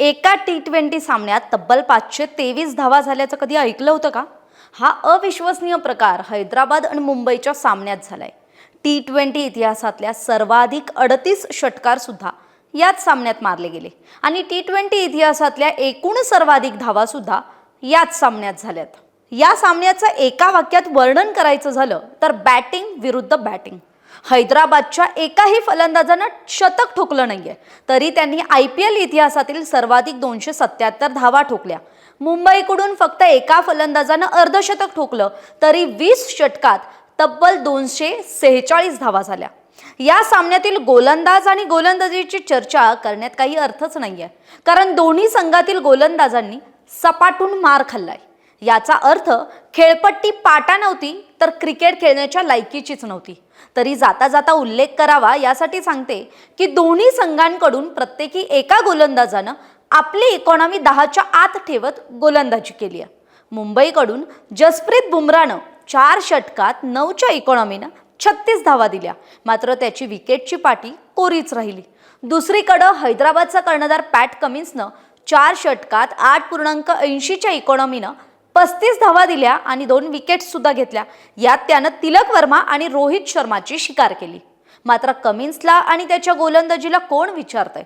एका T twenty सामन्यात तब्बल पाचशे तेवीस धावा झाल्याचं कधी ऐकलं होतं का? हा अविश्वसनीय प्रकार हैदराबाद आणि मुंबईच्या सामन्यात झालाय. टी ट्वेंटी इतिहासातल्या सर्वाधिक अडतीस षटकार सुद्धा याच सामन्यात मारले गेले. आणि टी ट्वेंटी इतिहासातल्या एकूण सर्वाधिक धावा सुद्धा याच सामन्यात झाल्यात. या सामन्याचं एका वाक्यात वर्णन करायचं झालं तर बॅटिंग विरुद्ध बॅटिंग हैदराबादच्या एकाही फलंदाजानं शतक ठोकलं नाहीये. तरी त्यांनी आय पी एल इतिहासातील सर्वाधिक दोनशे सत्याहत्तर धावा ठोकल्या. मुंबईकडून फक्त एका फलंदाजानं अर्धशतक ठोकलं तरी वीस षटकात तब्बल दोनशे सेहेचाळीस धावा झाल्या. या सामन्यातील गोलंदाज आणि गोलंदाजीची चर्चा करण्यात काही अर्थच नाहीये. कारण दोन्ही संघातील गोलंदाजांनी सपाटून मार खाल्लाय. याचा अर्थ खेळपट्टी पाटा नव्हती तर क्रिकेट खेळण्याच्या लायकीचीच नव्हती. तरी जाता जाता उल्लेख करावा यासाठी सांगते की दोन्ही संघांकडून प्रत्येकी एका गोलंदाजानं आपली इकॉनॉमी दहाच्या आत ठेवत गोलंदाजी केली आहे. मुंबईकडून जसप्रीत बुमरानं चार षटकात नऊच्या इकॉनॉमीनं छत्तीस धावा दिल्या. मात्र त्याची विकेटची पाटी कोरीच राहिली. दुसरीकडं हैदराबादचा कर्णधार पॅट कमिन्सनं चार षटकात आठ पूर्णांक ऐंशीच्या इकॉनॉमीनं पस्तीस धावा दिल्या आणि दोन विकेट्ससुद्धा घेतल्या. यात त्यानं तिलक वर्मा आणि रोहित शर्माची शिकार केली. मात्र कमिन्सला आणि त्याच्या गोलंदाजीला कोण विचारतंय?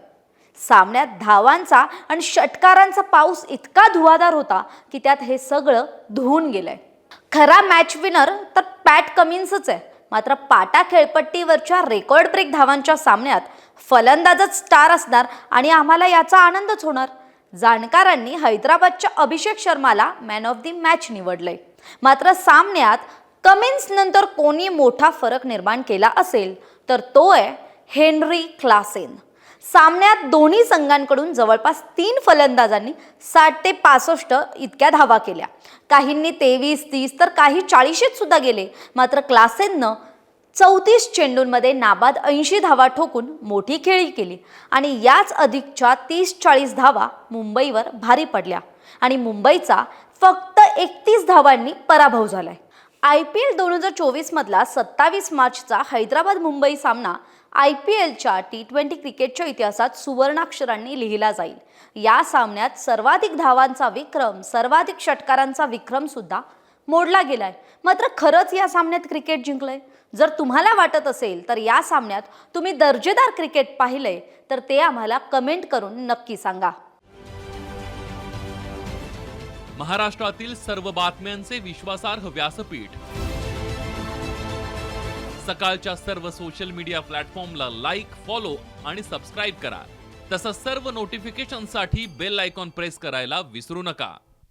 सामन्यात धावांचा आणि षटकारांचा पाऊस इतका धुवाधार होता की त्यात हे सगळं धुवून गेलंय. खरा मॅच विनर तर पॅट कमिन्सच आहे. मात्र पाटा खेळपट्टीवरच्या रेकॉर्ड ब्रेक धावांच्या सामन्यात फलंदाजच स्टार असणार आणि आम्हाला याचा आनंदच होणार. जाणकारांनी हैदराबादच्या अभिषेक शर्माला मॅन ऑफ दी मॅच निवडलंय. मात्र सामन्यात कमिन्स नंतर कोणी मोठा फरक निर्माण केला असेल तर तो आहे हेनरी क्लासेन. सामन्यात दोन्ही संघांकडून जवळपास तीन फलंदाजांनी साठ ते पासष्ट इतक्या धावा केल्या. काहींनी तेवीस तीस तर काही चाळीशीत सुद्धा गेले. मात्र क्लासेननं चौतीस चेंडूंमध्ये नाबाद ऐंशी धावा ठोकून मोठी खेळी केली आणि याच अधिकच्या तीस चाळीस धावा मुंबईवर भारी पडल्या. आणि मुंबईचा फक्त एकतीस धावांनी पराभव झालाय. आय पी एल दोन हजार चोवीसमधला सत्तावीस मार्चचा हैदराबाद मुंबई सामना आय पी एलच्या टी ट्वेंटी क्रिकेटच्या इतिहासात सुवर्णाक्षरांनी लिहिला जाईल. या सामन्यात सर्वाधिक धावांचा विक्रम सर्वाधिक षटकारांचा विक्रमसुद्धा मोडला गेलाय. मात्र खरंच या सामन्यात क्रिकेट जिंकलंय. जर तुम्हाला वाटत असेल तर या सामन्यात तुम्ही दर्जेदार क्रिकेट पाहिलंय तर ते आम्हाला कमेंट करून नक्की सांगा. महाराष्ट्रातील सर्व बातम्यांचे विश्वासार्ह व्यासपीठ. सकाळच्या सर्व सोशल मीडिया प्लॅटफॉर्मला लाईक फॉलो आणि सबस्क्राईब करा. तसंच सर्व नोटिफिकेशनसाठी बेल आयकॉन प्रेस करायला विसरू नका.